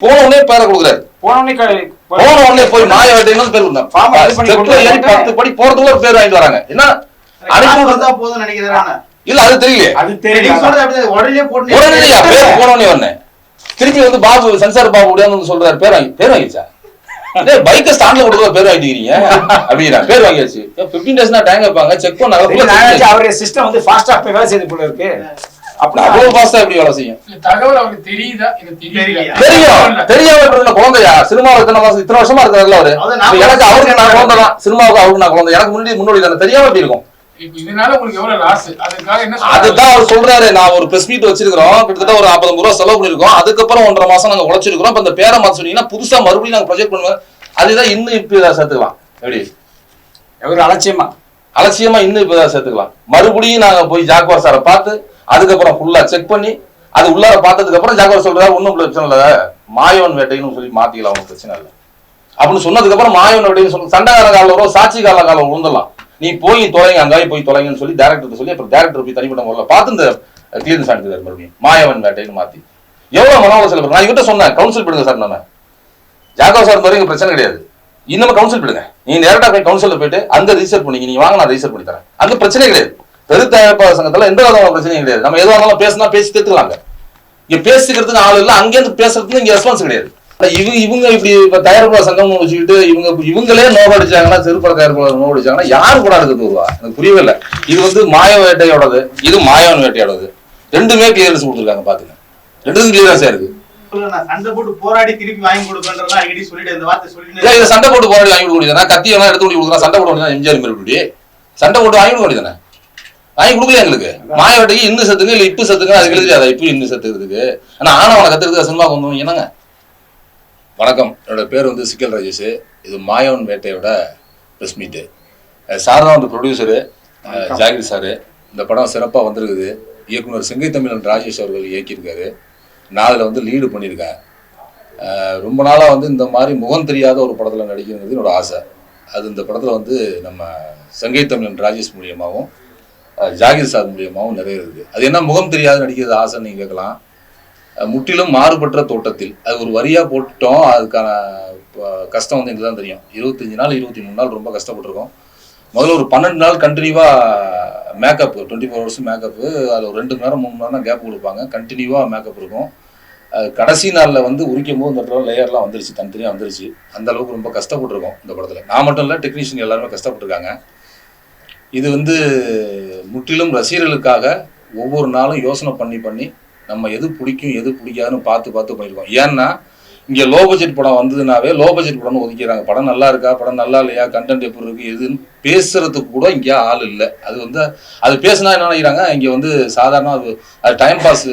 போன உடனே பேரை கொடுக்குறாரு. போனோடனே க- போன உடனே போய் மாய வேட்டைன்னு பேர் கொடுத்தாங்க. பத்து படி போறதுக்குள்ள ஒரு பேர் வாங்கிட்டு வராங்க. என்ன? அனுப்பி போதும்னு நினைக்கிறேன் இல்ல அது தெரியல. அது அப்படியே உடனே போட்டு உடனடியா பேர் போன உடனே வந்தேன். திருப்பி வந்து பாபு சென்சார் பாபு உடைய வந்து சொல்றாரு. பேர் வாங்கி பேர் வாங்கிச்சா பைக்கை ஸ்டாண்ட்ல கொடுக்குற பேர் வாங்கிட்டீங்க அப்படிங்கிறா பேர் வாங்கியாச்சு. 15 டேஸ்னா டைம் வைப்பாங்க. செக் பண்ண இல்ல, நான் நினைச்சேன் அதுக்குள்ள அவருடைய சிஸ்டம் வந்து ஃபாஸ்டா போய் வேலை செய்து போல இருக்கு. அப்படி அவ்வளவு ஃபாஸ்டா எப்படி வேலை செய்யும்? தகவல் அவருக்கு தெரியுதா? தெரியும். தெரியாம குழந்தையா? சினிமாவுக்கு இத்தனை மாசம் இத்தனை வருஷமா இருக்கிறாருல அவரு? அது நான் இப்ப எனக்கு அவருக்கு நான் குழந்தை தான் சினிமாவுக்கு அவருக்கு நான் குழந்தை. எனக்கு முன்னாடி முன்னோடி தானே. தெரியாம எப்படி இருக்கும்? அதுதான் அவர் சொல்றாரு. நான் ஒரு பிரஸ் மீட் வச்சிருக்கிறோம். கிட்டத்தட்ட ஒரு 40 ரூபா செலவு பண்ணிருக்கோம் அதுக்கப்புறம் ஒன்றரை மாசம் நாங்க உழைச்சிருக்கிறோம். இப்ப இந்த பேரை மாத்த சொன்னீங்கன்னா புதுசா மறுபடியும் நாங்க ப்ரொஜெக்ட் பண்ணுவோம். அதுதான் இன்னும் இப்ப சேர்த்துக்கலாம். எப்படி? ஒரு அலட்சியமா? அலட்சியமா இன்னும் இப்ப சேர்த்துக்கலாம். மறுபடியும் நாங்க போய் ஜாக்வார் சாரை பார்த்து அதுக்கப்புறம் ஃபுல்லா செக் பண்ணி அது உள்ளார பார்த்ததுக்கு அப்புறம் ஜாக்வார் சொல்றாரு ஒன்றும் பிரச்சனை இல்லை. மாயவன் வேட்டைன்னு சொல்லி மாத்திக்கலாம் ஒன்றும் பிரச்சனை இல்லை. அப்படின்னு சொன்னதுக்கு அப்புறம் மாயவன் வேட்டைன்னு சொல்லி சண்டைக்கார காலம் வரும் சாட்சி கால காலம் விழுந்துடலாம் நீ போய் தொலைங்க அங்காய் போய் தொலைங்கன்னு சொல்லி டேரக்டர் சொல்லி அப்புறம் டேரக்டர் போய் தனிப்பட்ட முறையில் பார்த்து இந்த கிளியரன்ஸ் அனுப்பிடுறாரு மறுபடியும். மாயவன் வேட்டைன்னு மாத்தி. எவ்வளவு மன உளைச்சல் நான் இவர்கிட்ட சொன்னேன் கவுன்சில் பண்ணுங்க சார் நம்ம ஜாக்கோ சார் வரைக்கும் பிரச்சனை கிடையாது. இன்னும் கவுன்சில் பண்ணுங்க நீ டேரக்டா போய் கவுன்சிலில் போயிட்டு அங்க ரிஜிஸ்டர் பண்ணீங்க நீங்க வாங்க நான் ரிஜிஸ்டர் பண்ணி தரேன். அங்க பிரச்சனை கிடையாது. பெரு தயாரிப்பாளர் சங்கத்துல எந்த விதமான பிரச்சனையும் கிடையாது. நம்ம எதுவாக இருந்தாலும் பேசினா பேசி தீர்த்துக்கலாங்க. இங்க பேசிக்கிறதுக்கு ஆள் இல்ல அங்கேருந்து பேசுறதுக்கு இங்க ரெஸ்பான்ஸ் கிடையாது. இவங்க இவங்க இப்படி இப்ப தயாரிப்பாளர் சங்கம் வச்சுக்கிட்டு இவங்க இவங்களே நோக அடிச்சாங்கன்னா திருப்பட தயாரிப்பாளர் நோக அடிச்சாங்கன்னா யாரு கூட இருக்குது வருவா எனக்கு புரியவே இல்லை. இது வந்து மாய வேட்டையோடது இது மாயவன் வேட்டையோடது ரெண்டுமே கிளியரன்ஸ் கொடுத்துருக்காங்க பாத்துங்க. ரெண்டுக்கும் கிளியரன்ஸா இருக்கு. சண்டை போட்டு போராடி திருப்பி வாங்கி கொடுப்பேன்றதா அடிக்கடி சொல்லிட்டு இந்த வார்த்தை சொல்லிட்டு சண்டை போட்டு போராடி வாங்கி கொடுக்க கத்தி எல்லாம் எடுத்து சண்டை போட வேண்டியதான் எம்ஜிஆர் இப்படி சண்டை போட்டு வாங்கி கொடுக்க வேண்டியதானே வாங்கி கொடுக்கல எங்களுக்கு? மாய வேட்டைக்கு இன்னும் சத்துங்க இல்ல இப்பு சத்துங்க அதுக்கு எழுதியாதா இப்போ இன்னும் சத்துக்கிறதுக்கு ஆனா ஆனவனை கத்துறதுக்கு சினிமா வந்தோம் என்னங்க? வணக்கம். என்னோட பேர் வந்து சிக்கல் ராஜேஷ். இது மாயவன் வேட்டையோட ப்ரெஸ் மீட்டு சார் தான் வந்து ப்ரொடியூசரு ஜாகிர் சாரு இந்த படம் சிறப்பாக வந்திருக்குது. இயக்குனர் செங்கை தமிழன் ராஜேஷ் அவர்கள் இயக்கியிருக்காரு. நான் அதில் வந்து லீடு பண்ணியிருக்கேன் ரொம்ப நாளாக வந்து இந்த மாதிரி முகம் தெரியாத ஒரு படத்தில் நடிக்கிறது என்னோட ஆசை. அது இந்த படத்தில் வந்து நம்ம சங்கை தமிழன் ராஜேஷ் மூலியமாகவும் ஜாகிர் சார் மூலியமாகவும் நிறைவேறுது அது என்ன முகம் தெரியாது நடிக்கிறது ஆசைன்னு நீங்கள் கேட்கலாம். முற்றிலும் மாறுபட்ட தோட்டத்தில் அது ஒரு வரியாக போட்டுட்டோம். அதுக்கான கஷ்டம் வந்து எங்களுக்கு தான் தெரியும். இருபத்தஞ்சி நாள் இருபத்தி மூணு நாள் ரொம்ப கஷ்டப்பட்டிருக்கோம். முதல்ல ஒரு பன்னெண்டு நாள் கண்டினியூவாக makeup twenty four hours makeup அதில் ஒரு ரெண்டு மணி நேரம் மூணு மணி நேரம் கேப் கொடுப்பாங்க. கண்டினியூவாக மேக்கப் இருக்கும். கடைசி நாளில் வந்து உரிக்கும் போது இந்த இடத்துல லேயர்லாம் வந்துருச்சு. தனித்தனியாக வந்துருச்சு. அந்த அளவுக்கு ரொம்ப கஷ்டப்பட்டுருக்கோம் இந்த படத்தில். நான் மட்டும் இல்லை டெக்னீஷியன் எல்லாருமே கஷ்டப்பட்டிருக்காங்க. இது வந்து முற்றிலும் ரசிகர்களுக்காக ஒவ்வொரு நாளும் யோசனை பண்ணி பண்ணி நம்ம எது பிடிக்கும் எது பிடிக்காதுன்னு பார்த்து பார்த்து பண்ணியிருக்கோம் ஏன்னா இங்கே லோ பட்ஜெட் படம் வந்ததுனாவே லோ பட்ஜெட் படம்னு ஒதுக்கிறாங்க படம் நல்லா இருக்கா படம் நல்லா இல்லையா கண்டென்ட் எப்படி இருக்குது எதுன்னு பேசுறதுக்கு கூட இங்கே ஆள் இல்லை. அது வந்து அது பேசினா என்ன நினைக்கிறாங்க? இங்கே வந்து சாதாரண அது அது டைம் பாஸ்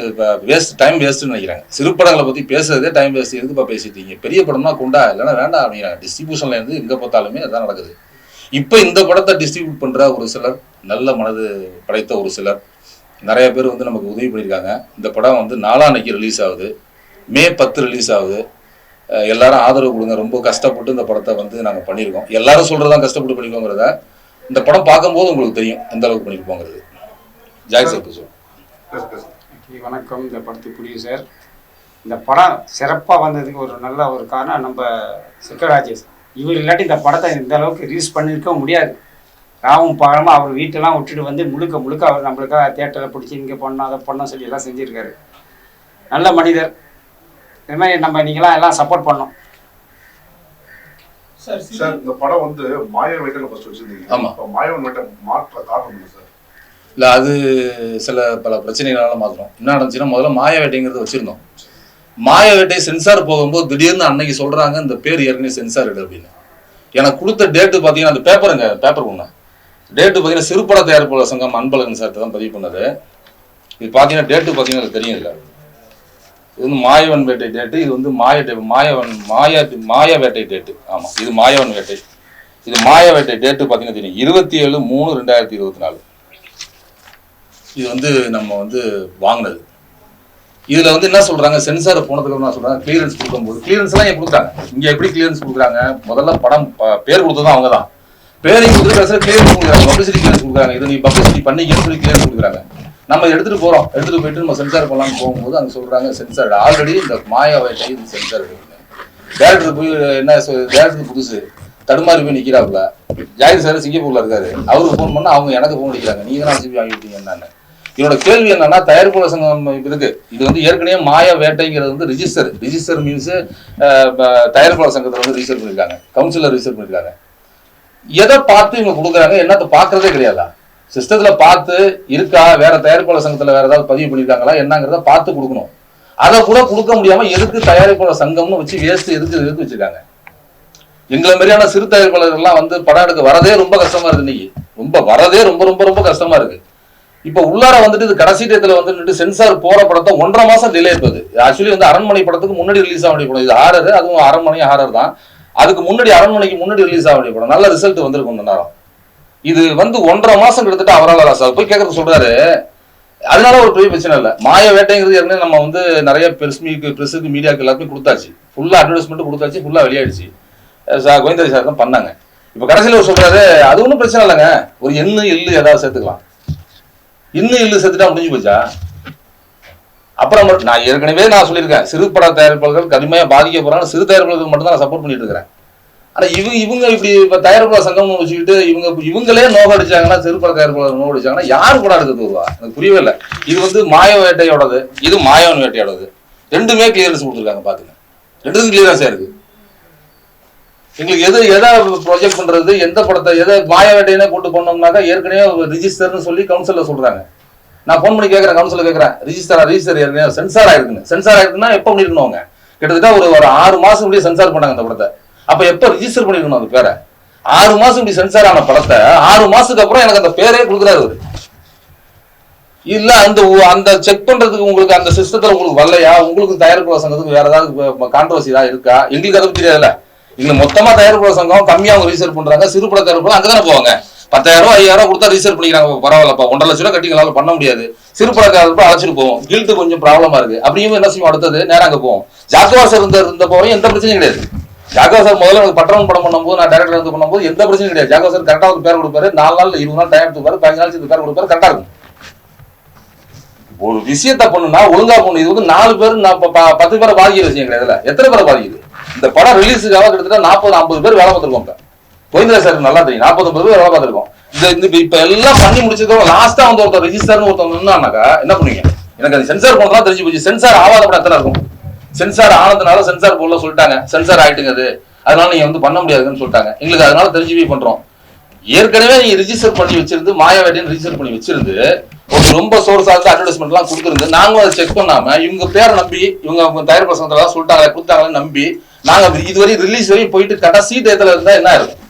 வேஸ்ட் டைம் வேஸ்ட்னு நினைக்கிறாங்க. சிறு படங்களை பற்றி பேசுறதே டைம் வேஸ்ட் எதுக்குப்பா பேசிட்டீங்க பெரிய படம்னா கொண்டா இல்லைன்னா வேண்டாம் அப்படிங்கிறாங்க டிஸ்ட்ரிபியூஷன்ல இருந்து எங்கே பார்த்தாலுமே அதான் நடக்குது. இப்போ இந்த படத்தை டிஸ்ட்ரிபியூட் பண்ணுற ஒரு சிலர் நல்ல மனது படைத்த ஒரு சிலர் நிறைய பேர் வந்து நமக்கு உதவி பண்ணியிருக்காங்க. இந்த படம் வந்து நாலாம் அன்னைக்கு ரிலீஸ் ஆகுது. மே பத்து ரிலீஸ் ஆகுது. எல்லாரும் ஆதரவு கொடுங்க. ரொம்ப கஷ்டப்பட்டு இந்த படத்தை வந்து நாங்கள் பண்ணியிருக்கோம். எல்லாரும் சொல்கிறதா கஷ்டப்பட்டு பண்ணிருக்கோங்கிறத இந்த படம் பார்க்கும்போது உங்களுக்கு தெரியும் எந்த அளவுக்கு பண்ணியிருப்போங்கிறது. ஜாய் சார் பேசுவோம் வணக்கம். இந்த படத்துக்கு சார். இந்த படம் சிறப்பாக வந்ததுக்கு ஒரு நல்ல ஒரு காரணம் நம்ம சிக்கராஜேஷ் இவர் இல்லாட்டி இந்த படத்தை இந்த அளவுக்கு ரிலீஸ் பண்ணியிருக்க முடியாது. ராவும் பகலமாக அவர் வீட்டெல்லாம் விட்டுட்டு வந்து முழுக்க முழுக்க அவர் நம்மளுக்காக தேட்டரில் பிடிச்சி இங்கே பண்ணோம் அதை பண்ணோம் சொல்லி எல்லாம் செஞ்சுருக்காரு. நல்ல மனிதர். இது மாதிரி நம்ம நீங்களாம் எல்லாம் சப்போர்ட் பண்ணோம் சார் இந்த படம் வந்து மாய வேட்டையில ஃபர்ஸ்ட் வச்சிருந்தீங்க. ஆமா. இப்ப மாயவன் வேட்டை மாற்ற காரணம் சார்? இல்லை அது சில பல பிரச்சனைகளால மாத்திரம் என்ன நடந்துச்சுன்னா முதல்ல மாய வேட்டைங்கிறத வச்சிருந்தோம். மாய வேட்டை சென்சார் போகும்போது திடீர்னு அன்னைக்கு சொல்றாங்க இந்த பேர் ஏற்கனவே சென்சார் எடு அப்படின்னு. எனக்கு கொடுத்த டேட்டு பார்த்தீங்கன்னா அந்த பேப்பருங்க பேப்பர் ஒன்று டேட்டு பார்த்தீங்கன்னா சிறுபட தயாரிப்பாளர் சங்கம் அன்பழகன் சார் தான் பதிவு பண்ணது. இது பார்த்தீங்கன்னா டேட்டு பார்த்தீங்கன்னா தெரியும் இல்லை. இது வந்து மாயவன் வேட்டை டேட்டு இது வந்து மாய மாயவன் மாய மாய வேட்டை டேட்டு ஆமாம் இது மாயவன் வேட்டை. இது மாய வேட்டை டேட்டு பார்த்தீங்கன்னா தெரியும். இருபத்தி ஏழு மூணு ரெண்டாயிரத்தி இருபத்தி நாலு. இது வந்து நம்ம வந்து வாங்கினது. இதுல வந்து என்ன சொல்றாங்க? சென்சார் போனதுக்கு என்ன சொல்றாங்க கிளியரன்ஸ் கொடுக்கும்போது கிளியரன்ஸ் எல்லாம் ஏன் கொடுக்குறாங்க. இங்க எப்படி கிளியரன்ஸ் கொடுக்குறாங்க? முதல்ல படம் பேர் கொடுத்ததும் அவங்க தான் பேரையும் கொடுத்து கடைசியில் கிளியரன்ஸ் கொடுக்குறாங்க. பப்ளிசிட்டி கிளியரன்ஸ் கொடுக்குறாங்க. இதை நீ பப்ளிசிட்டி பண்ணிக்கன்னு சொல்லி கிளியரன்ஸ் கொடுக்குறாங்க. நம்ம எடுத்துட்டு போறோம். எடுத்துட்டு போயிட்டு நம்ம சென்சார் பண்ணலாம்னு போகும்போது அங்க சொல்றாங்க சென்சார் ஆல்ரெடி இந்த மாயா வேட்டை சென்சார் டேரக்டர் போய் என்ன டேரக்டர் புதுசு. தடுமாறி போய் நிக்கிறாப்புல. ஜாகிர் சார் சிங்கப்பூர்ல இருக்காரு. அவருக்கு ஃபோன் பண்ணா அவங்க எனக்கு ஃபோன் அடிக்கிறாங்க. நீங்க தான் சிபி வாங்கிட்டீங்க என்னன்னு என்னோட கேள்வி என்னன்னா தயாரிப்பாளர் சங்கம் இருக்கு. இது வந்து ஏற்கனவே மாய வேட்டைங்கிறது வந்து ரிஜிஸ்டர் ரிஜிஸ்டர் மீன்ஸ் தயாரிப்பாளர் சங்கத்தில் வந்து ரிஜிஸ்டர் பண்ணியிருக்காங்க கவுன்சிலர் ரிஜிஸ்டர் பண்ணியிருக்காங்க எதை பார்த்து இவங்க கொடுக்குறாங்க என்னத்தை பார்க்கறதே கிடையாதா? சிஸ்டத்துல பார்த்து இருக்கா வேற தயாரிப்பாளர் சங்கத்துல வேற ஏதாவது பதிவு பண்ணியிருக்காங்களா என்னங்கிறத பார்த்து கொடுக்கணும். அதை கூட கொடுக்க முடியாம எதுக்கு தயாரிப்பாளர் சங்கம்னு வச்சு வேஸ்ட் எதுக்கு எதுக்கு வச்சிருக்காங்க? எங்களை மாதிரியான சிறு தயாரிப்பாளர்கள்லாம் வந்து படம் எடுக்க வரதே ரொம்ப கஷ்டமா இருக்கு இன்னைக்கு. ரொம்ப வரதே ரொம்ப ரொம்ப ரொம்ப கஷ்டமா இருக்கு. இப்போ உள்ளார வந்துட்டு இது கடைசி டயத்துல வந்துட்டு சென்சார் போற படத்தை ஒன்றரை மாசம் டிலே இருப்பது ஆக்சுவலி வந்து அரண்மனை படத்துக்கு முன்னாடி ரிலீஸ் ஆக வேண்டிய படம். இது ஹாரர் அதுவும் அரண்மனை ஹாரர் தான். அதுக்கு முன்னாடி அரண்மனைக்கு முன்னாடி ரிலீஸ் ஆக வேண்டிய படம். நல்ல ரிசல்ட் வந்திருக்கும் இந்த நேரம். இது வந்து ஒன்றரை மாசம் கிட்டத்தட்ட அவரால் சார். போய் கேட்கறது சொல்றாரு. அதனால ஒரு பெரிய பிரச்சனை இல்லை. மாய வேட்டைங்கிறது ஏற்கனவே நம்ம வந்து நிறைய பெருஸ் மீக்கு மீடியாவுக்கு மீடியாக்கு எல்லாருமே கொடுத்தாச்சு. ஃபுல்லாக அட்வர்டைஸ்மெண்ட் கொடுத்தாச்சு. ஃபுல்லாக வெளியாயிடுச்சு. சார் கோவிந்தராஜ் சார் தான் பண்ணாங்க. இப்போ கடைசியில் சொல்றாரு அது ஒன்றும் பிரச்சனை இல்லைங்க. ஒரு எண்ணு எள்ளு ஏதாவது சேர்த்துக்கலாம். இன்னும் இல்லை செத்துட்டா முடிஞ்சு போச்சா? அப்புறம் மட்டும் நான் ஏற்கனவே நான் சொல்லியிருக்கேன். சிறு பட தயாரிப்பாளர்கள் கடுமையாக பாதிக்க போறாங்க சிறு தயாரிப்பாளர்கள் மட்டும் தான் நான் சப்போர்ட் பண்ணிட்டு இருக்கிறேன் ஆனால் இவங்க இவங்க இப்படி இப்போ தயாரிப்பாளர் சங்கம்னு வச்சுக்கிட்டு இவங்க இவங்களே நோக அடிச்சாங்கன்னா சிறு பட தயாரிப்பாளர் நோக அடிச்சாங்கன்னா யார் கூட எடுக்கிறது வருவா எனக்கு புரியவே இல்லை. இது வந்து மாய வேட்டையோடது இது மாயவன் வேட்டையோடது ரெண்டுமே கிளியரன்ஸ் கொடுத்துருக்காங்க பாத்துங்க. ரெண்டுக்கும் கிளியரன்ஸாக இருக்குது எங்களுக்கு எது எதை ப்ரொஜெக்ட் பண்றது எந்த படத்தை எதை மாய வேட்டையினே கூட்டு பண்ணோம்னாக்கா ஏற்கனவே ரிஜிஸ்டர்னு சொல்லி கவுன்சிலர் சொல்றாங்க. நான் ஃபோன் பண்ணி கேட்கறேன் கவுன்சிலர் கேட்கறேன் ரிஜிஸ்டரா ரிஜிஸ்டர் ஏற்கனவே சென்சார் ஆயிருக்குங்க. சென்சார் ஆயிருக்குன்னா எப்போ பண்ணிருக்கணும் அவங்க கிட்டத்தட்ட ஒரு ஒரு ஆறு மாசம் முடிய சென்சார் பண்ணாங்க அந்த படத்தை. அப்ப எப்போ ரிஜிஸ்டர் பண்ணிருக்கணும் அந்த பேரை ஆறு மாசம் இப்படி சென்சார் ஆன படத்தை ஆறு மாசத்துக்கு அப்புறம் எனக்கு அந்த பேரே கொடுக்குறாரு அவரு. இல்ல அந்த அந்த செக் பண்றதுக்கு உங்களுக்கு அந்த சிஸ்டத்துல உங்களுக்கு வரலையா? உங்களுக்கு தயாரிப்பு சங்கத்துக்கு வேற ஏதாவது கான்ட்ரவர்சி ஏதாவது இருக்கா? எங்களுக்கு அதை பத்தி தெரியல எங்களுக்கு மொத்தமா தயாரிப்பு சங்கம் கம்மியா அவங்க ரீசர்ச் பண்றாங்க. சிறு பட தயாரிப்பாளர் அங்கதானே போவாங்க. பத்தாயிரம் ரூபாய் ஐயாயிரம் ரூபாய் கொடுத்தா ரீசர்ச் பண்ணிக்கிறாங்க. பரவாயில்லப்பா. ஒன்றரை லட்ச ரூபா கட்டி பண்ண முடியாது. சிறு பட அழைச்சிட்டு போவோம். கில்ட்டு கொஞ்சம் ப்ராப்ளமா இருக்கு. அப்படியும் என்ன செய்யும் அடுத்தது நேரம் அங்க போவோம். ஜாக்குவாசர் இருந்த இருந்த போவோம் எந்த பிரச்சனையும் கிடையாது. ஜாகவசர் முதல்ல எனக்கு பட்டம் படம் பண்ணும்போது நான் டேரக்டர் இருந்து பண்ணும்போது எந்த பிரச்சனையும் கிடையாது. ஜாகவசர் கரெக்டாக ஒரு பேர் கொடுப்பாரு. நாலு நாள் இருபது நாள் டைம் எடுத்துப்பாரு பதினஞ்சு நாள் சேர்த்து பேர் கொடுப்பாரு. கரெக்டாக இருக்கும். ஒரு விஷயத்த பண்ணுனா ஒழுங்கா பண்ணு. இது வந்து நாலு பேர் நான் பத்து பேரை பாதிக்கிற விஷயம் கிடையாது இதுல. எத்தனை பேரை பாதிக்குது? இந்த படம் ரிலீஸுக்காக கிட்டத்தட்ட நாற்பது ஐம்பது பேர் வேலை பார்த்துருக்கோம் இப்ப. கோவிந்தரா சார் நல்லா தெரியும். நாற்பது ஐம்பது பேர் வேலை பார்த்துருக்கோம். இந்த இந்த இப்ப- எல்லாம் பண்ணி முடிச்சதுக்கு லாஸ்டா வந்து ஒருத்தர் ரெஜிஸ்டர்னு ஒருத்தர் நின்னாக்கா என்ன பண்ணுவீங்க? எனக்கு அது சென்சார் போனதான் தெரிஞ்சு போச்சு. சென்சார் ஆகாத படம் எத்தனை இருக்கும்? சென்சார் ஆனதுனால சென்சார் போல சொல்லிட்டாங்க. சென்சார் ஆயிட்டுங்க அது. அதனால நீங்க வந்து பண்ண முடியாதுன்னு சொல்லிட்டாங்க. எங்களுக்கு அதனால தெரிஞ்சு போய் பண்றோம். ஏற்கனவே நீங்க ரிஜிஸ்டர் பண்ணி வச்சிருந்து மாயாவேட்டின்னு ரிஜிஸ்டர் பண்ணி வச்சிருந்து ரொம்ப சோர்ஸ் ஆகுது அட்வர்டைஸ்மெண்ட் எல்லாம் கொடுத்துருந்து நாங்களும் அதை செக் பண்ணாம இவங்க பேரை நம்பி இவங்க தயார் பசங்க சொல்லிட்டாங்களே கொடுத்தாங்களே நம்பி நாங்க இதுவரை ரிலீஸ் வரையும் போயிட்டு கடைசி டேத்துல இருந்தா என்ன இருக்கும்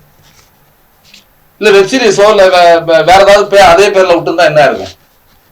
இல்ல வெப் சீரிஸோ இல்ல வேற ஏதாவது பே அதே பேர்ல விட்டுருந்தா என்ன இருக்கும்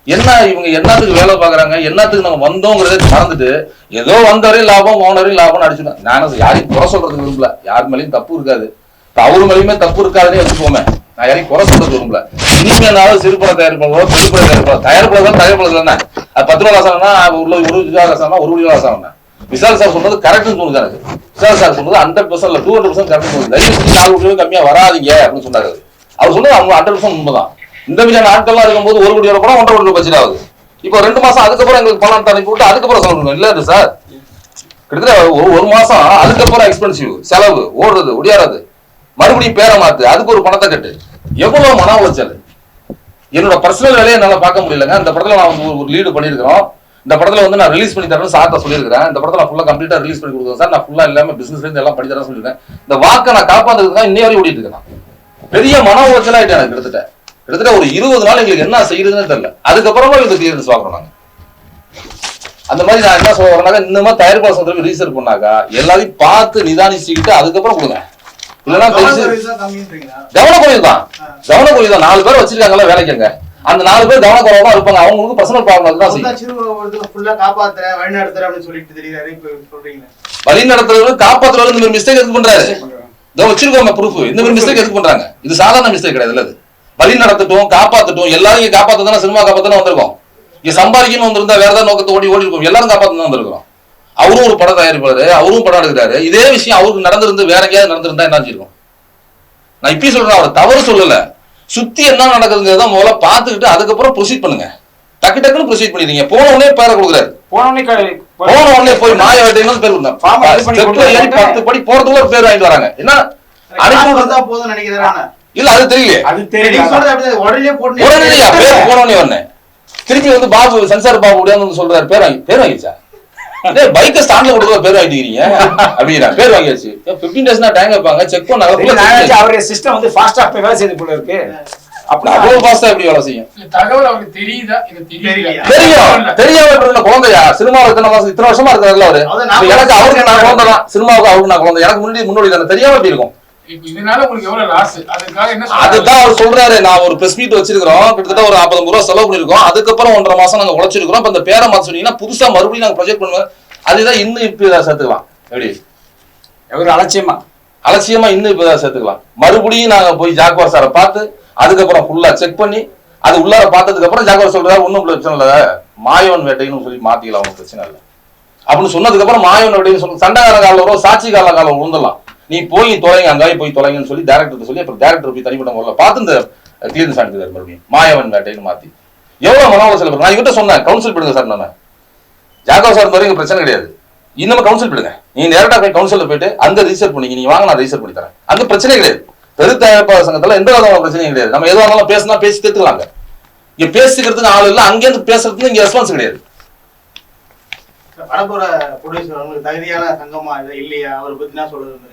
என்ன இவங்க என்னத்துக்கு வேலை பாக்குறாங்க என்னத்துக்கு நம்ம வந்தோங்கிறதே மறந்துட்டு ஏதோ வந்தவரையும் லாபம் போனவரையும் லாபம்னு அடிச்சுட்டோம். நானும் யாரையும் குறை சொல்றதுக்கு விரும்பல. யார் மேலேயும் தப்பு இருக்காது. இப்ப அவர் மேலேயுமே தப்பு இருக்காதுன்னு வச்சுக்கோமே. நான் யாரையும் குறை சொல்றது விரும்பல. இனிமேனாலும் சிறுபட தயாரிப்பாளர்களோ தயார் தயாரிப்பாளர் தயாரிப்பாளர் தயாரிப்பாளர் தானே அது பத்து ரூபா காசானா உள்ள ஒரு ரூபா காசானா ஒரு ரூபா காசானா விசால் சார் சொன்னது கரெக்ட்னு சொல்லுது எனக்கு. விசால் சார் சொன்னது hundred percent two hundred percent correct சொல்லுது தயவு செஞ்சு நாலு கோடி கம்மியா வராதீங்க அப்படின்னு சொன்னாரு அவர். சொன்னது அவங்க ஹண்ட்ரட் பர்சன்ட் உண்மைதான். இந்த மாதிரியான ஆட்கள்லாம் இருக்கும்போது ஒரு கோடி கூட ஒன்றரை கோடி பட்ஜெட் ஆகுது. இப்போ ரெண்டு மாசம் அதுக்கப்புறம் எங்களுக்கு பணம் அனுப்பி விட்டு அதுக்கப்புறம் சொல்லணும் இல்ல சார் கிட்டத்தட்ட ஒரு ஒரு மாசம் அதுக்கப்புறம் எக்ஸ்பென்சிவ் செலவு ஓடுறது ஒடியாறது. மறுபடியும் பேரை மாத்து. அதுக்கு ஒரு பணத்தை கட்டு. எவ்வளவு மன உளைச்சல்? என்னோட பர்சனல் வேலையை என்னால பார்க்க முடியலங்க. இந்த படத்துல நான் வந்து ஒரு லீடு பண்ணியிருக்கிறோம். இந்த படத்துல வந்து நான் ரிலீஸ் பண்ணி தரேன் சார்ட்ட சொல்லியிருக்கிறேன். இந்த படத்துல ஃபுல்லா கம்ப்ளீட்டா ரிலீஸ் பண்ணி கொடுக்குறேன் சார். நான் ஃபுல்லா எல்லாமே பிசினஸ்ல இருந்து எல்லாம் பண்ணி தரேன் சொல்லியிருக்கேன். இந்த வாக்கை நான் காப்பாத்துறதுக்கு தான் இன்னைய வரையும் ஓடிட்டு இருக்கேன் பெரிய மன உளைச்சல் ஆயிட்டேன் எனக்கு கிட்டத்தட்ட. கிட்டத்தட்ட ஒரு இருபது நாள் எங்களுக்கு என்ன செய்யுதுன்னு தெரியல. அதுக்கப்புறமா இந்த கிளியரன்ஸ் வாங்குறோம் நாங்க. அந்த மாதிரி நான் என்ன சொல்ல வரேன்னாக்கா இந்த மாதிரி தயாரிப்பாளர் சங்கத்துக்கு ரீசர்ச் பண்ணாக்கா எல்லாத்தையும் பார்த்து நிதானிச்சுக்கிட்டு அதுக்கப்புறம் கொடுங்க. இல்லைன்னா கவனக்குறைவு தான். கவனக்குறைவு தான். நாலு பேர் வச்சிருக்காங்கல்ல வேலைக்குங்க. அந்த நாலு பேர் கவனக்குறைவா இருப்பாங்க. அவங்களுக்கு பர்சனல் ப்ராப்ளம் தான் வழி நடத்துறேன் அப்படின்னு சொல்லிட்டு தெரியுறாரு இப்ப சொல்றீங்க வழி நடத்துறவங்க காப்பாத்துறவங்க இந்த மாதிரி மிஸ்டேக் எதுக்கு பண்றாரு? இதோ வச்சிருக்கோங்க ப்ரூஃப் இந்த மாதிரி மிஸ்டேக் எதுக்கு பண்றாங்க? இது சாதாரண மிஸ்டேக் கிடையாது இல்ல வழி நடத்தட்டும் காப்பாத்தட்டும் எல்லாரும் இங்க காப்பாத்த தானே சினிமா காப்பாத்தானே வந்திருக்கோம். இங்க சம்பாதிக்கணும் வந்திருந்தா வேற ஏதாவது நோக்கத்தை ஓடி ஓடி இருக்கும் எல்லாரும் காப்பாத்த தான் வந்திருக்கோம் அவரும் ஒரு படம் தயாரிப்பாரு அவரும் படம் எடுக்கிறாரு. இதே விஷயம் அவருக்கு நடந்திருந்து வேற எங்கேயாவது நடந்திருந்தா என்ன இருக்கும்? நான் இப்பயும் சொல்றேன் அவர் தவறு சொல்லல. சுத்தி என்ன நடக்குதுங்கிறத முதல்ல பார்த்துக்கிட்டு அதுக்கப்புறம் ப்ரொசீட் பண்ணுங்க. டக்கு டக்குன்னு ப்ரொசீட் பண்ணிடுறீங்க. போன உடனே பேரை கொடுக்குறாரு. போன உடனே போய் மாய வேட்டைன்னு பேர் கொடுத்தாங்க. பத்து படி போறதுக்குள்ள பேர் வாங்கிட்டு வராங்க. என்ன? அனுப்பி போதும்னு நினைக்கிறேன் இல்ல அது தெரியல. அது அப்படிதான் உடனே போட்டு பேர் போனோடனே வந்தேன். திருப்பி வந்து பாபு சென்சார் பாபு உடையாந்து வந்து சொல்றாரு. பேர் வாங்கி பேர் வாங்கிச்சா டேய் பைக்கை ஸ்டாண்ட்ல கொடுக்க பேர் வாங்கிக்கிறீங்க அப்படின்னா பேர் வாங்கியாச்சு. பிப்டீன் டேஸ்னா டேங்க் வைப்பாங்க. செக் பண்ணாங்க அவருடைய சிஸ்டம் வந்து ஃபாஸ்டா போய் வேலை செய்து போல இருக்கு. அப்படி அவ்வளவு ஃபாஸ்டா எப்படி வேலை செய்யும்? தகவல் அவருக்கு தெரியுதா? தெரியும். தெரியாம குழந்தையா? சினிமாவில் இத்தனை மாசம் இத்தனை வருஷமா அவரு? நான் எனக்கு அவருக்கு நான் குழந்தை தான் சினிமாவுக்கு அவருக்கு நான் குழந்தை. எனக்கு முன்னாடி முன்னோடி தானே. தெரியாம எப்படி இருக்கும். அதுதான் அவர் சொல்றாரு. நான் ஒரு பிரஸ் மீட் வச்சிருக்கிறோம். கிட்டத்தட்ட ஒரு 50 ரூபா செலவு பண்ணிருக்கோம் அதுக்கப்புறம் ஒன்றரை மாசம் நாங்க உழைச்சிருக்கிறோம். இப்ப இந்த பேரை மாத்த சொன்னீங்கன்னா புதுசா மறுபடியும் நாங்க ப்ரொஜெக்ட் பண்ணுவோம். அதுதான் இன்னும் இப்ப சேர்த்துக்கலாம். எப்படி? ஒரு அலட்சியமா? அலட்சியமா இன்னும் இப்ப சேர்த்துக்கலாம். மறுபடியும் நாங்க போய் ஜாக்வார் சாரை பார்த்து அதுக்கப்புறம் ஃபுல்லா செக் பண்ணி அது உள்ளார பார்த்ததுக்கு அப்புறம் ஜாக்வார் சொல்றாரு ஒண்ணும் பிரச்சனை இல்ல. மாயோன் வேட்டைன்னு சொல்லி மாத்திக்கலாம் ஒன்றும் பிரச்சனை இல்லை. அப்படின்னு சொன்னதுக்கு அப்புறம் மாயோன் வேட்டைன்னு சொல்லி சண்டைக்கார கால வரும் சாட்சி கால காலம் விழுந்துடலாம். நீ போய் தொலைங்க அங்காயே போய் தொலைங்கன்னு சொல்லி டேரக்டர் சொல்லி அப்புறம் டேரக்டர் போய் தனிப்பட்ட முறையில் பார்த்து இந்த கிளியரன்ஸ் அனுப்பிடுறாரு மறுபடியும். மாயவன் வேட்டைன்னு மாற்றி எவ்வளவு மன நான் இவர்கிட்ட சொன்னேன் கவுன்சில் பண்ணுங்க சார் நான் ஜாகவ் சார் வரைக்கும் பிரச்சனை கிடையாது. இன்னும் கவுன்சில் பண்ணுங்க நீங்க டேரக்டா போய் கவுன்சிலில் போயிட்டு அங்க ரிஜிஸ்டர் பண்ணீங்க நீங்க வாங்க நான் ரிஜிஸ்டர் பண்ணி தரேன். அங்க பிரச்சனை கிடையாது. தெரு தயாரிப்பாளர் சங்கத்துல எந்த விதமான பிரச்சனையும் கிடையாது. நம்ம எதுவாக இருந்தாலும் பேசினா பேசி தேத்துக்கலாங்க இங்க பேசிக்கிறதுக்கு ஆள் இல்லை அங்கேருந்து பேசுறதுக்கு இங்க ரெஸ்பான்ஸ் கிடையாது. வரப்போற ப்ரொடியூசர் தகுதியான சங்கமா இல்லையா? அவரை பத்தி என்ன சொல்றது?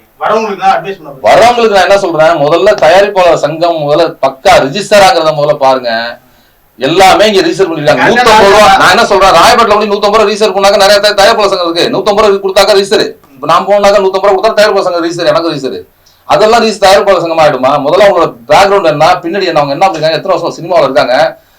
வரவங்களுக்கு நான் என்ன சொல்றேன்? முதல்ல தயாரிப்பாளர் சங்கம் முதல்ல பக்கா ரிஜிஸ்டர் ஆகிறத முதல்ல பாருங்க. எல்லாமே இங்க ரிஜிஸ்டர் பண்ணிருக்காங்க. நூத்தம்பது ரூபா நான் என்ன சொல்றேன்? ராயப்பேட்டில் வந்து நூத்தம்பது ரூபா ரிஜிஸ்டர் பண்ணாக்க நிறைய தயா- தயாரிப்பாளர் சங்கம் இருக்கு. நூத்தம்பது ரூபா கொடுத்தாக்க ரிஜிஸ்டர் இப்ப நான் போனாக்க நூத்தம்பது ரூபா கொடுத்தா தயாரிப்பாளர் சங்கம் ரிஜிஸ்டர் எனக்கு ரிஜிஸ்டர் அதெல்லாம் ரிஜிஸ்டர் தயாரிப்பாளர் சங்கம் ஆயிடுமா? முதல்ல அவங்களோட பேக்ரவுண்ட் என்ன? பின்னாடி என்ன? அவங்க என்ன பண்ணிருக்காங்க? எத்தனை வருஷம் சினிமாவில் இருக்காங்க.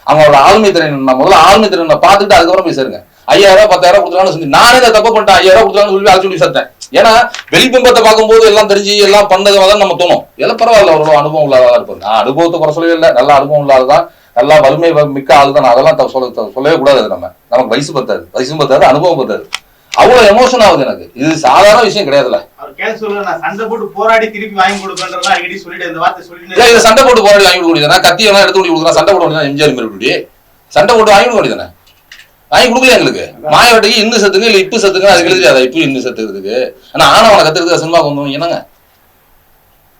அவங்களோட ஆளுமை திறன் என்ன? முதல்ல ஆளுமை திறனை பார்த்துட்டு அதுக்கப்புறம் போய் சேருங்க. ஐயாயிரம் பத்தாயிரம் கொடுத்துருக்கான்னு சொல்லி நானே இதை தப்பு பண்ணிட்டேன். ஐயாயிரம் சொல்லி அழைச்சு சொல்லி சேர்த்தேன் ஏன்னா வெளிப்பிம்பத்தை பார்க்கும்போது எல்லாம் தெரிஞ்சு எல்லாம் பண்ணது தான் நம்ம தோணும். எல்லாம் பரவாயில்ல அவ்வளோ அனுபவம் இல்லாததா இருப்பாங்க நான் அனுபவத்தை குறை சொல்லவே இல்லை. நல்ல அனுபவம் இல்லாததான் நல்லா வலிமை மிக்க ஆள் தான். அதெல்லாம் சொல்ல சொல்லவே கூடாது நம்ம. நமக்கு வயசு பத்தாது. வயசும் பத்தாது அனுபவம் பத்தாது. அவ்வளவு எமோஷன் ஆகுது எனக்கு. இது சாதாரண விஷயம் நான் சண்டை போட்டு போராடி திருப்பி வாங்கி இதை சண்டை போட்டு போராடி வாங்கி கொடுக்க கத்தி எல்லாம் எடுத்து சண்டை போட வேண்டியதான் எம்ஜிஆர் இப்படி சண்டை போட்டு வாங்கி கொடுக்க வாங்கி கொடுக்கல எங்களுக்கு? மாயவட்டைக்கு இன்னும் சத்துங்க இல்ல இப்பு சத்துங்க அது அதை இப்போ இன்னும் சத்துக்கிறதுக்கு ஆனா ஆனவனை கத்துறதுக்கு சினிமா கொண்டு என்னங்க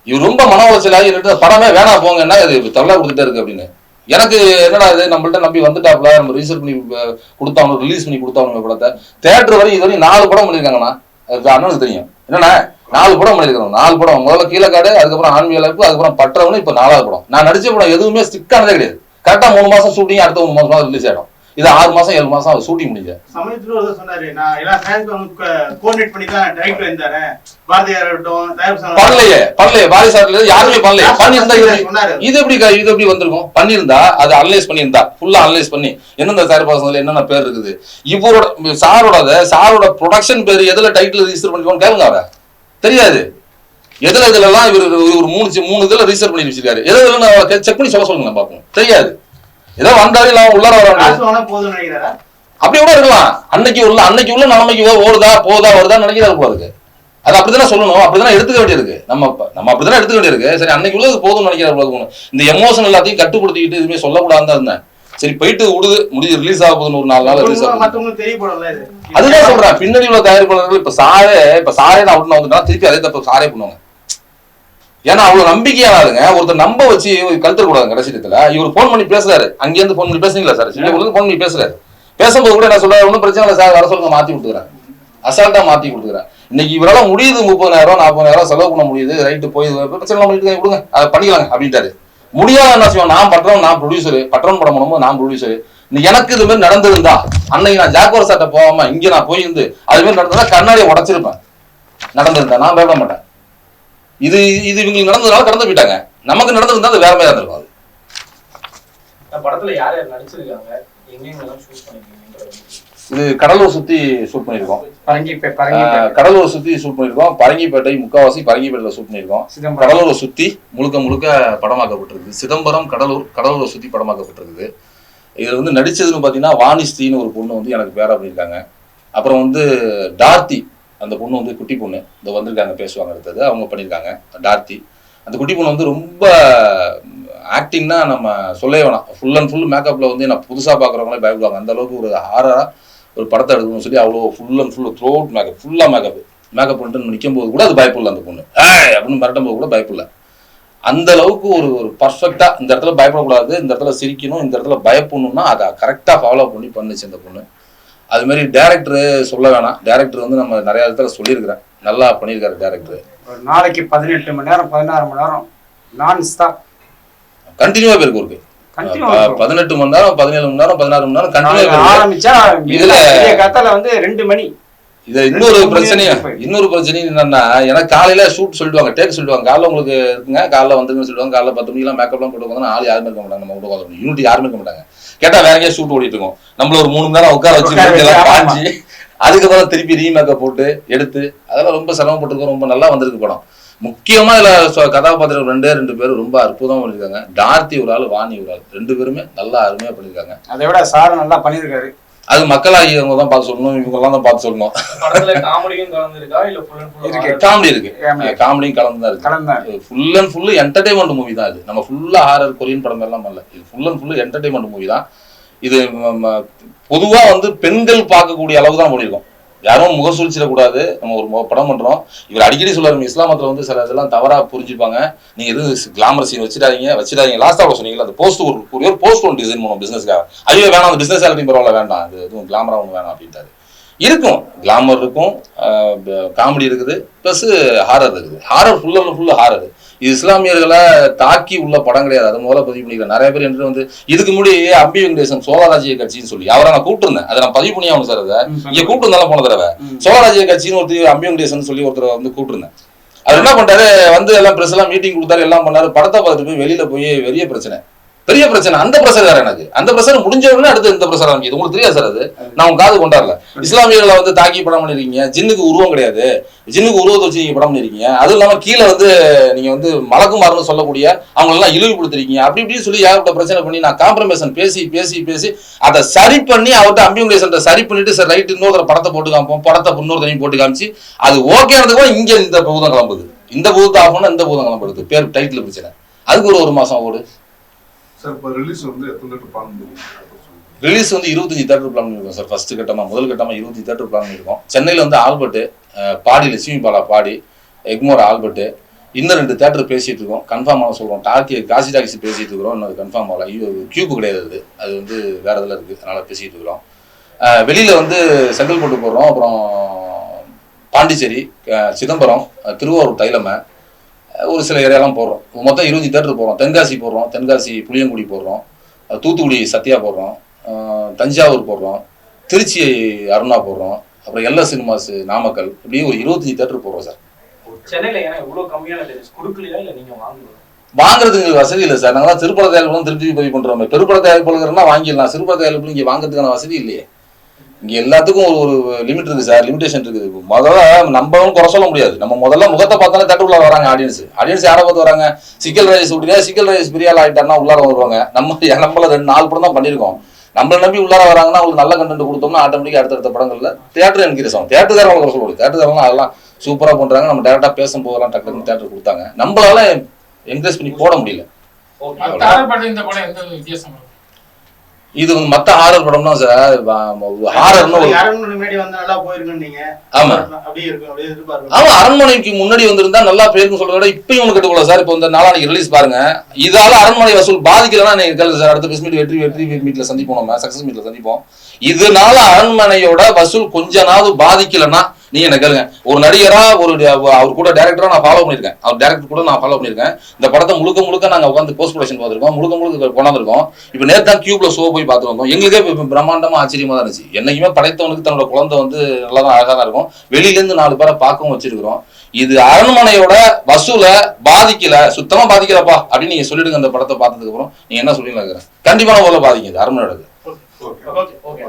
இவர் ரொம்ப மன உளைச்சலாகி இருந்துட்டு படமே வேணாம் போங்கன்னா இது தொல்லை கொடுத்துட்டே இருக்கு அப்படின்னு. எனக்கு என்னடா இது நம்மள்ட்ட நம்பி வந்துட்டாப்ல நம்ம ரிஜிஸ்டர் பண்ணி கொடுத்தாங்க ரிலீஸ் பண்ணி கொடுத்தாங்க படத்தை. தேட்டர் வரையும் இது வரையும் நாலு படம் பண்ணியிருக்காங்கண்ணா. அது அண்ணனுக்கு தெரியும். என்னண்ணா நாலு படம் பண்ணியிருக்கிறோம். நாலு படம் முதல்ல கீழக்காடு அதுக்கப்புறம் ஆன்மீக இழப்பு அதுக்கப்புறம் பற்றவனு இப்போ நாலாவது படம். நான் நடிச்ச படம் எதுவுமே ஸ்டிக்கானதே கிடையாது. கரெக்டாக மூணு மாசம் ஷூட்டிங் அடுத்த மூணு மாதம் ரிலீஸ் ஆகிடும் இது ஆறு மாசம் ஏழு மாசம் ஷூட்டிங் முடிஞ்சேன் சமயத்துல ஒரு சொன்னாரு நான் எல்லா கோஆர்டினேட் பண்ணி தான் டைரக்டர் இருந்தாரு பாரதியார் இருக்கட்டும் பண்ணலையே பண்ணலையே பாரி சார்ல யாருமே பண்ணலையே. பண்ணியிருந்தா இது எப்படி இது எப்படி வந்திருக்கும்? பண்ணியிருந்தா அது அனலைஸ் பண்ணியிருந்தா. ஃபுல்லா அனலைஸ் பண்ணி எந்தெந்த தயாரிப்பாளர்கள் என்னென்ன பேர் இருக்குது? இவரோட சாரோட சாரோட ப்ரொடக்ஷன் பேர் எதுல டைட்டில் ரிஜிஸ்டர் பண்ணிக்கோன்னு கேளுங்க அவரை. தெரியாது. எதுல இதுல எல்லாம் இவர் ஒரு மூணு மூணு இதுல ரிஜிஸ்டர் பண்ணி வச்சிருக்காரு. எது இதுல செக் பண்ணி சொல்ல சொல்லுங்க பார்ப்போம். தெரியாது. ஏதோ வந்தாரு இல்ல உள்ளார வர காசு வாங்கினா போதும்னு நினைக்கிறாரா? அப்படி கூட இருக்கலாம். அன்னைக்கு உள்ள அன்னைக்கு உள்ள நிலைமைக்கு ஓடுதா போதா வருதா நினைக்கிறாரு போல அது அப்படிதானே சொல்லணும் அப்படிதானே எடுத்துக்க வேண்டியிருக்கு. நம்ம நம்ம அப்படிதானே எடுத்துக்க வேண்டியிருக்கு. சரி அன்னைக்கு உள்ளது போதும்னு நினைக்கிற போல. இந்த எமோஷன் எல்லாத்தையும் கட்டுப்படுத்திக்கிட்டு எதுவுமே சொல்லக்கூடாதுன்னு தான் இருந்தேன். சரி போயிட்டு விடுது முடிஞ்சு ரிலீஸ் ஆக போகுதுன்னு ஒரு நாலு நாள் ரிலீஸ் ஆகும் அதுதான் சொல்றேன். பின்னாடி உள்ள தயாரிப்பாளர்கள் இப்ப சாரே இப்ப சாரே நான் அவுட் வந்துட்டா திருப்பி அதே தப்பு சாரே பண்ணுவாங்க. ஏன்னா அவ்வளவு நம்பிக்கையானாலுங்க ஒருத்தர் நம்ப வச்சு கழுத்தர கூடாது கடைசி இடத்துல இவர் போன் பண்ணி பேசுறாரு. அங்கேருந்து போன் பண்ணி பேசுறீங்களா சார் சின்ன போன் பண்ணி பேசுறாரு. பேசும்போது கூட என்ன சொல்றாரு ஒன்றும் பிரச்சனை இல்லை சார் வர சொல்லுங்க மாத்தி கொடுத்துக்கிறேன் அசால்ட்டா மாத்தி கொடுத்துக்கிறேன் இன்னைக்கு இவரால முடியுது முப்பதாயிரம் நாற்பதாயிரம் செலவு பண்ண முடியுது. ரைட்டு போய் பிரச்சனை இல்லாம பண்ணிட்டு விடுங்க. அதை பண்ணிக்கலாங்க அப்படின்ட்டாரு. முடியாத என்ன செய்வோம் நான் பண்றோம் நான் ப்ரொடியூசர் பட்டன் படம் பண்ணும்போது நான் ப்ரொடியூசரு எனக்கு இது மாதிரி நடந்திருந்தா அன்னைக்கு நான் ஜாக்வார் சாட்டை போகாம இங்க நான் போயிருந்து அது மாதிரி நடந்ததா கண்ணாடியை உடச்சிருப்பேன். நடந்திருந்தா நான் பயப்பட மாட்டேன். இது இது இவங்களுக்கு நடந்ததுனால கடந்து போயிட்டாங்க. நமக்கு நடந்திருந்தா அது வேற மாதிரி இருந்திருக்கும் அது. படத்துல யார் யார் நடிச்சிருக்காங்க? எங்கெங்கெல்லாம் ஷூட் பண்ணிருக்கீங்க இது கடலூர் சுத்தி ஷூட் பண்ணியிருக்கோம். பரங்கி பே- பரங்கி ஆஹ், பே- கடலூர் சுத்தி ஷூட் பண்ணியிருக்கோம். பரங்கிப்பேட்டை முக்காவாசி பரங்கிப்பேட்டையில ஷூட் பண்ணியிருக்கோம். சிதம்பரம். கடலூரை சுத்தி முழுக்க முழுக்க படமாக்கப்பட்டிருக்கு சிதம்பரம் கடலூர் கடலூரை சுத்தி படமாக்கப்பட்டிருக்குது. இதுல வந்து நடிச்சதுன்னு பாத்தீங்கன்னா வாணிஸ்ரீன்னு ஒரு பொண்ணு வந்து எனக்கு பேரா பண்ணியிருக்காங்க. அப்புறம் வந்து டார்த்தி அந்த பொண்ணு வந்து குட்டி பொண்ணு. இந்த வந்திருக்காங்க பேசுவாங்க அடுத்தது. அவங்க பண்ணியிருக்காங்க. டார்த்தி. அந்த குட்டி பொண்ணு வந்து ரொம்ப ஆக்டிங்னா நம்ம சொல்லவே வேணாம். ஃபுல் அண்ட் ஃபுல் மேக்கப்பில் வந்து நான் புதுசாக பார்க்குறவங்களே பயப்படுவாங்க. அந்த அளவுக்கு ஒரு ஹாரராக ஒரு படத்தை எடுக்கணும்னு சொல்லி அவ்வளோ full and full throughout makeup ஃபுல்லாக மேக்கப் மேக்கப் பண்ணிட்டு நிற்கும் போது கூட அது பயப்படல அந்த பொண்ணு. ஏய் அப்படின்னு மிரட்டும் போது கூட பயப்படல. அந்த அளவுக்கு ஒரு ஒரு பர்ஃபெக்டாக இந்த இடத்துல பயப்படக்கூடாது இந்த இடத்துல சிரிக்கணும் இந்த இடத்துல பயப்படணும்னா அதை கரெக்டாக ஃபாலோ பண்ணி பண்ணுச்சு அந்த பொண்ணு. அது மாதிரி டேரக்டர் சொல்ல வேணாம். டேரக்டர் வந்து நம்ம நிறைய இடத்துல சொல்லியிருக்கிறேன். நல்லா பண்ணியிருக்காரு டேரக்டர் ஒரு நாளைக்கு பதினெட்டு மணி நேரம் பதினாறு மணி நேரம் நான் ஸ்டாப் கண்டினியூவா பேருக்கு இருக்கு பதினெட்டு மணி நேரம் பதினேழு மணி நேரம் பதினாறு மணி நேரம் கண்டினியூவா ஆரம்பிச்சா இதுல- காத்தால வந்து ரெண்டு மணி. இது இன்னொரு பிரச்சனையும் இன்னொரு பிரச்சனையும் என்னன்னா எனக்கு காலையில ஷூட் சொல்லிடுவாங்க டேக் சொல்லிடுவாங்க காலைல உங்களுக்கு இருக்குங்க. காலைல வந்துருங்கன்னு சொல்லுவாங்க. காலைல பத்து மணிக்கெல்லாம் மேக்கப்லாம் போட்டு வந்தா ஆள் யாருமே இருக்க மாட்டாங்க. நம்ம கூட உட்காந்து யூனிட் யாருமே இருக்க மாட்டாங்க. கேட்டா வேற எங்கேயா ஷூட் ஓடிட்டு இருக்கோம். நம்மள ஒரு மூணு மணி நேரம் உட்கார வச்சு எல்லாம். காஞ்சி அதுக்கப்புறம் திருப்பி ரீமேக்கப் போட்டு எடுத்து அதெல்லாம் ரொம்ப சிரமப்பட்டிருக்கோம் ரொம்ப நல்லா வந்திருக்கு படம். முக்கியமா இதுல கதாபாத்திரம் ரெண்டே ரெண்டு பேரும் ரொம்ப அற்புதமா பண்ணிருக்காங்க. டார்த்தி ஒரு ஆள் வாணி ஒரு ஆள். ரெண்டு பேருமே நல்லா அருமையா பண்ணிருக்காங்க. அதை விட சார் நல்லா பண்ணியிருக்காரு அது மக்களாகியவங்க தான் பார்த்து சொல்லணும் இவங்க எல்லாம் தான் பார்த்து சொல்லணும். இல்ல இருக்கு. காமெடி இருக்கு. காமெடியும் கலந்து தான் இருக்கு. Full and full entertainment movie தான் இது. நம்ம ஃபுல்லா ஹாரர் கொரியன் படம் எல்லாம் பண்ணல. இது full and full entertainment movie தான். இது ம- ம- பொதுவா வந்து பெண்கள் பார்க்கக்கூடிய அளவு தான் பண்ணியிருக்கோம் யாரும் முகசூழ்ச்சிடக்கூடாது நம்ம ஒரு படம் பண்றோம். இவர் அடிக்கடி சொல்லாரு இஸ்லாமத்துல வந்து சில இதெல்லாம் தவறா புரிஞ்சுப்பாங்க. நீங்க எதுவும் கிளாமர் சீன் வச்சிடாதீங்க வச்சிடாதீங்க. லாஸ்டா சொன்னீங்களா அந்த போஸ்ட் ஒரு ஒரு போஸ்ட் ஒன்று டிசைன் பண்ணுவோம் பிசினஸ்க்காக ஐயோ வேணாம் அந்த பிசினஸ் ஆலிட்டி பரவாயில்ல வேண்டாம். அது எதுவும் கிளாமரா ஒன்று வேணாம் அப்படின்ட்டாரு. இருக்கும். கிளாமர் இருக்கும். காமெடி இருக்குது. ப்ளஸ் ஹாரர் இருக்குது. ஹாரர் ஃபுல்லாக ஃபுல்லாக ஹாரர் இஸ்லாமியர்களை தாக்கி உள்ள படம் கிடையாது. அது முதல்ல பதிவு பண்ணிக்கிறேன் நிறைய பேர் என்று வந்து இதுக்கு முன்னாடி அம்பி வெங்கடேசன் சோழராஜ்ய கட்சின்னு சொல்லி அவரை நான் கூப்பிட்டுருந்தேன். அதை நான் பதிவு பண்ணி ஆகணும் சார் அதை. இங்க கூப்பிட்டு இருந்தாலும் போன தடவை. சோழராஜ்ய கட்சின்னு ஒருத்தர் அம்பி வெங்கடேசன் சொல்லி ஒருத்தர் வந்து கூப்பிட்டுருந்தேன். அவர் என்ன பண்ணிட்டாரு? வந்து எல்லாம் பிரஸ் எல்லாம் மீட்டிங் கொடுத்தாரு எல்லாம் பண்ணாரு. படத்தை பார்த்துட்டு போய் வெளியில போய் பெரிய பிரச்சனை. பெரிய பிரச்சனை. அந்த பிரஷர் வேற எனக்கு. அந்த பிரஷர் முடிஞ்ச உடனே அடுத்து இந்த பிரஷர் ஆரம்பிக்குது. உங்களுக்கு தெரியாது சார் அது. நான் உங்க காது கொண்டாடல. இஸ்லாமியர்களை வந்து தாக்கி படம் பண்ணிருக்கீங்க. ஜின்னுக்கு உருவம் கிடையாது. ஜின்னுக்கு உருவத்தை வச்சு நீங்க படம் பண்ணிருக்கீங்க. அதுவும் இல்லாம கீழே வந்து நீங்க வந்து மலக்குமார்னு சொல்லக்கூடிய அவங்க எல்லாம் இழிவுபடுத்திருக்கீங்க அப்படி இப்படின்னு சொல்லி ஏகப்பட்ட பிரச்சனை பண்ணி நான் காம்ப்ரமைசன் பேசி பேசி பேசி அதை சரி பண்ணி அவர்கிட்ட அம்பியூங்கேஷன் சரி பண்ணிட்டு சார் ரைட் இன்னொரு படத்தை போட்டு காமிப்போம். படத்தை இன்னொரு போட்டு காமிச்சு அது ஓகே கூட இங்க இந்த பூதம் கிளம்புது. இந்த பூதத்தை ஆகும்னா இந்த பூதம் கிளம்புறது பேர் டைட்டில் பிரச்சனை. அதுக்கு ஒரு ஒரு மாசம் ஓடு. சார் இப்போ ரிலீஸ் வந்து எத்தனை லிட்டர் பால் முடியும் ரிலீஸ் வந்து இருபத்தஞ்சு தேட்டர் பிளான் பண்ணிருக்கோம் சார் ஃபர்ஸ்ட் கட்டமாக முதல் கட்டமா இருபத்தஞ்சு தேட்டர் பிளான் பண்ணிருக்கோம். சென்னையில் வந்து ஆல்பர்ட்டு பாடி லட்சுமி பாலா பாடி எக்மோர் ஆல்பர்ட் இன்னும் ரெண்டு தேட்டர் பேசிகிட்டு இருக்கோம். கன்ஃபார்ம் ஆக சொல்றோம். டாக்கி காசி டாக்ஸி பேசிகிட்டு இருக்கிறோம். இன்னும் கன்ஃபார்ம் ஆகல. ஐயோ கியூப் கிடையாது அது. அது வந்து வேறு இதில் இருக்குது அதனால் பேசிகிட்டு இருக்கிறோம். வெளியில் வந்து செங்கல்பட்டு போடுறோம் அப்புறம் பாண்டிச்சேரி சிதம்பரம் திருவாரூர் தைலமை ஒரு சில ஏரியாலாம் போடுறோம். மொத்தம் இருபது தேட்டர் போடுறோம். தென்காசி போடுறோம். தென்காசி புளியங்குடி போடுறோம். தூத்துக்குடி சத்யா போடுறோம். தஞ்சாவூர் போடுறோம். திருச்சி அருணா போடுறோம். அப்புறம் எல்ல சினிமாஸ் நாமக்கல். இப்படி ஒரு இருபத்தஞ்சு தேட்டர் போடுறோம் சார். சென்னையில ஏன்னா இவ்வளவு கம்மியான டேஸ் கொடுக்கலையா இல்ல நீங்க வாங்குறீங்க வாங்குறதுக்கு வசதி இல்லை சார். நாங்களாம் திருப்பட தயாரிப்பு திருப்பி பதிவு பண்றோம் பெருப்பட தயாரிப்புனா வாங்கிடலாம். சிறுபட தயாரிப்பு இங்கே வாங்குறதுக்கான வசதி இல்லையே. இங்க எல்லாத்துக்கும் ஒரு ஒரு லிமிட் இருக்கு சார் லிமிடேஷன் இருக்குது. முதல்ல நம்மளும் குறை சொல்ல முடியாது. நம்ம முதல்ல முகத்தை பார்த்தாலே தட்டுக்குள்ள வராங்க ஆடியன்ஸ் ஆடியன்ஸ் யாரை பார்த்து வராங்க? சிக்கல் ரைஸ் விட்டீங்க சிக்கல் ரைஸ் பிரியால் ஆயிட்டான்னா உள்ளார வருவாங்க. நம்ம நம்மள ரெண்டு நாலு படம் தான் பண்ணியிருக்கோம். நம்மள நம்பி உள்ளார வராங்கன்னா அவங்களுக்கு நல்ல கண்டென்ட் கொடுத்தோம்னா ஆட்டோமேட்டிக் அடுத்தடுத்த படங்கள்ல தேட்டர் என்கிரஸ் ஆகும் தேட்டருக்காரங்க குறை சொல்லுவாங்க தேட்டருக்காரங்க அதெல்லாம் சூப்பரா பண்றாங்க. நம்ம டேரக்டா பேசும் போதெல்லாம் டக்குன்னு தேட்டர் கொடுத்தாங்க. நம்மளால என்கரேஜ் பண்ணி போட முடியல. இந்த படம் எந்த வித்தியாசம் இது வந்து மத்த ஹாரர் படம்னா சார் ஹாரர்னு ஆமா. ஆமா அரண்மனைக்கு முன்னாடி வந்திருந்தா நல்லா பேருன்னு சொல்றத விட இப்பயும் ஒன்று கட்டுக்கல சார் இப்போ இந்த நாளானிக்கு ரிலீஸ் பாருங்க. இதால அரண்மனை வசூல் பாதிக்கலன்னா நீங்க சார் அடுத்த பிஸ் மீட் வெற்றி வெற்றி மீட்ல சந்திப்போம் நம்ம. சக்சஸ் மீட்ல சந்திப்போம். இதனால அரண்மனையோட வசூல் கொஞ்ச பாதிக்கலன்னா நீங்க என்ன கேளுங்க. ஒரு நடிகரா ஒரு அவர் கூட டேரக்டரா நான் ஃபாலோ பண்ணிருக்கேன் அவர் டேரக்டர் கூட நான் ஃபாலோ பண்ணிருக்கேன் இந்த படத்தை முழுக்க முழுக்க நாங்க உட்காந்து போஸ்ட் ப்ரொடக்ஷன் பார்த்துருக்கோம். முழுக்க முழுக்க கொண்டாந்துருக்கோம். இப்போ நேத்து தான் கியூப்ல ஷோ போய் பார்த்து வந்தோம். எங்களுக்கே பிரம்மாண்டமா ஆச்சரியமா தான் இருந்துச்சு. என்னைக்குமே படைத்தவனுக்கு தன்னோட குழந்தை வந்து நல்லா தான் அழகா தான் இருக்கும். வெளியில இருந்து நாலு பேரை பார்க்கவும் வச்சிருக்கிறோம். இது அரண்மனையோட வசூல பாதிக்கல. சுத்தமா பாதிக்கலப்பா அப்படின்னு நீங்க சொல்லிடுங்க அந்த படத்தை பார்த்ததுக்கு அப்புறம். நீங்க என்ன சொல்லுவீங்க கண்டிப்பா போல பாதிக்குது. அரண்மனையோட ஓகே.